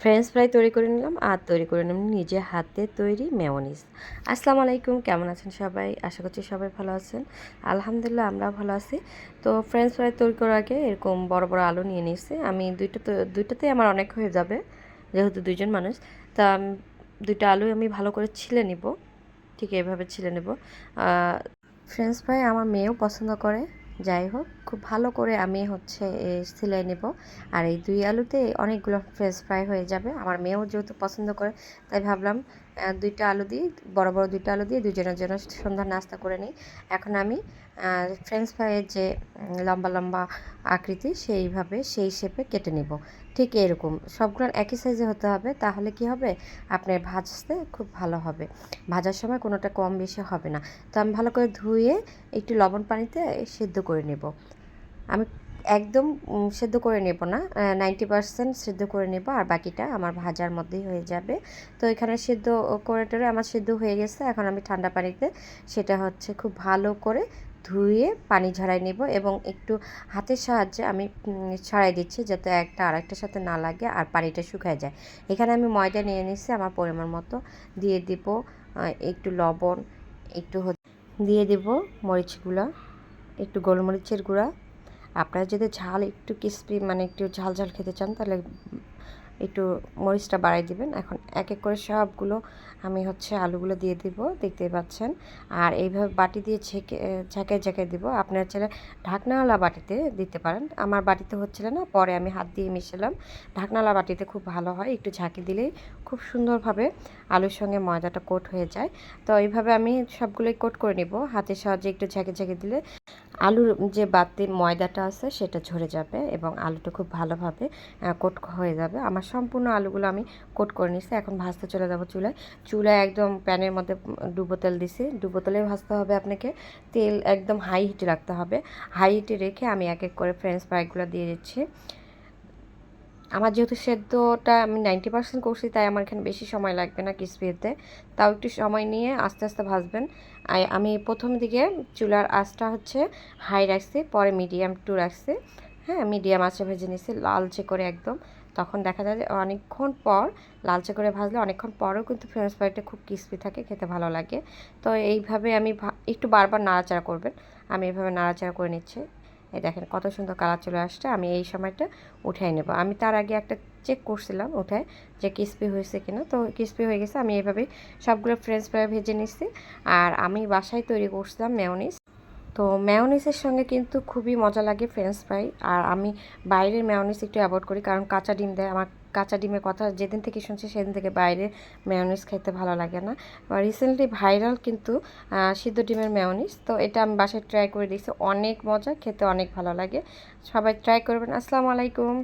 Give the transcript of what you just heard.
French fry তৈরি করে নিলাম আর তৈরি করে নিলাম নিজে হাতে তৈরি মেয়নিজ আসসালামু আলাইকুম, কেমন আছেন সবাই? আশা করছি সবাই ভালো আছেন। আলহামদুলিল্লাহ আমরা ভালো আছি। তো ফ্রেঞ্চ ফ্রাই তৈরি করার আগে এরকম বড় বড় আলু নিয়ে নিয়েছি। আমি দুইটা তো, দুইটাতেই আমার অনেক হয়ে যাবে, যেহেতু দুইজন মানুষ। তা দুইটা আলু আমি ভালো করে ছিলে নিব। ঠিক এভাবে ছিলে নেব। ফ্রেঞ্চ ফ্রাই আমার মেয়েও পছন্দ করে। যাই হোক, খুব ভালো করে আমি হচ্ছে সিলাই নেব। আর এই দুই আলুতে অনেকগুলো ফ্রেঞ্চ ফ্রাই হয়ে যাবে। আমার মেয়েও যেহেতু পছন্দ করে, তাই ভাবলাম দুইটা আলু দিয়ে, বড় বড় দুইটা আলু দিয়ে দুজনের জন্য সন্ধ্যার নাস্তা করে নিই। এখন আমি ফ্রেঞ্চ ফ্রাইয়ের যে লম্বা লম্বা আকৃতি সেইভাবে, সেই শেপে কেটে নিব। ঠিক এরকম। সবগুলো একই সাইজে হতে হবে, তাহলে কি হবে? আপনার ভাজতে খুব ভালো হবে। ভাজার সময় কোনোটা কম বেশি হবে না। তো আমি ভালো করে ধুয়ে একটু লবণ পানিতে সেদ্ধ করে নেব। আমি একদম সেদ্ধ করে নেব না। নাইনটি পারসেন্ট সেদ্ধ করে নেব আর বাকিটা আমার ভাজার মধ্যেই হয়ে যাবে। তো এখানে সেদ্ধ করে টোরে আমার সেদ্ধ হয়ে গেছে। এখন আমি ঠান্ডা পানিতে সেটা হচ্ছে খুব ভালো করে ধুয়ে পানি ঝরাই নেব এবং একটু হাতের সাহায্যে আমি ছড়াই দিচ্ছি যাতে একটা আর আরেকটার সাথে না লাগে আর পানিটা শুকায় যায়। এখানে আমি ময়দা নিয়ে নিচ্ছি আমার পরিমাণ মতো। দিয়ে দিব একটু লবণ, একটু দিয়ে দেব মরিচগুলো, একটু গোলমরিচের গুঁড়া। আপনারা যদি ঝাল একটু ক্রিসপি মানে একটু ঝাল ঝাল খেতে চান, তাহলে একটু মরিচটা বাড়াই দিবেন। এখন এক এক করে সবগুলো আমি হচ্ছে আলুগুলো দিয়ে দিব, দেখতেই পাচ্ছেন। আর এইভাবে বাটি দিয়ে ছেঁকে ঝাঁকায় ঝাঁকায় দিব। আপনার ছেলে ঢাকনাওয়ালা বাটিতে দিতে পারেন। আমার বাটিতে হচ্ছিল না, পরে আমি হাত দিয়ে মিশালাম। ঢাকনাওয়ালা বাটিতে খুব ভালো হয়। একটু ঝাঁকি দিলেই খুব সুন্দরভাবে আলুর সঙ্গে ময়দাটা কোট হয়ে যায়। তো এইভাবে আমি সবগুলোই কোট করে নিব। হাতের সাহায্যে একটু ঝাঁকে ঝাঁকে দিলে আলুর যে বাতি ময়দাটা আছে সেটা ঝরে যাবে এবং আলুটা খুব ভালোভাবে কোট হয়ে যাবে। আমার সম্পূর্ণ আলুগুলো আমি কোট করে নিচ্ছি এখন ভাজতে চলে যাব চুলায়। চুলায় একদম প্যানের মধ্যে ডুবো তেল দিছি। ডুবো তেলে ভাজতে হবে আপনাকে তেল একদম হাই হিটে রাখতে হবে। হাই হিটে রেখে আমি এক এক করে ফ্রেঞ্চ ফ্রাইগুলো দিয়ে দিচ্ছি। আমার যেহেতু সেদ্ধটা আমি নাইনটি পার্সেন্ট করছি, তাই আমার এখানে বেশি সময় লাগবে না ক্রিসপি হতে তাও একটু সময় নিয়ে আস্তে আস্তে ভাজবেন। আমি প্রথম দিকে চুলার আঁচটা হচ্ছে হাই রাখছি, পরে মিডিয়াম টু রাখছি। হ্যাঁ মিডিয়াম আঁচে ভেজে নিছি, লালচে করে একদম। তখন দেখা যায় যে অনেকক্ষণ পর লালচে করে ভাজলে অনেকক্ষণ পরেও কিন্তু ফ্রেঞ্চ ফ্রাইটা খুব ক্রিসপি থাকে, খেতে ভালো লাগে। তো এইভাবে আমি একটু বারবার নাড়াচাড়া করবেন। আমি এইভাবে নাড়াচাড়া করে নিচ্ছি। এই দেখেন কত সুন্দর কালার চলে আসছে, আমি এই সময়টা উঠাই নেব। আমি তার আগে একটা চেক করছিলাম উঠায় যে ক্রিসপি হয়েছে কিনা। তো ক্রিসপি হয়ে গেছে, আমি এভাবে সবগুলো ফ্রেঞ্চ ফ্রাই ভেজে নিচ্ছি আর আমি বাসায় তৈরি করছিলাম মেয়নিস তো ম্যাওনিসের সঙ্গে কিন্তু খুবই মজা লাগে ফ্রেঞ্চ ফ্রাই আর আমি বাইরের মেয়নিস একটু অ্যাভয়েড করি, কারণ কাঁচা ডিম দেয়, আমার কাঁচা ডিমের কথা যেদিন থেকে শুনছি সেদিন থেকে বাইরে মেয়নিস খেতে ভালো লাগে না। রিসেন্টলি ভাইরাল কিন্তু সিদ্ধ ডিমের মেয়নিস তো এটা আমি বাসায় ট্রাই করে দিয়েছি অনেক মজা, খেতে অনেক ভালো লাগে। সবাই ট্রাই করবেন। আসসালামু আলাইকুম।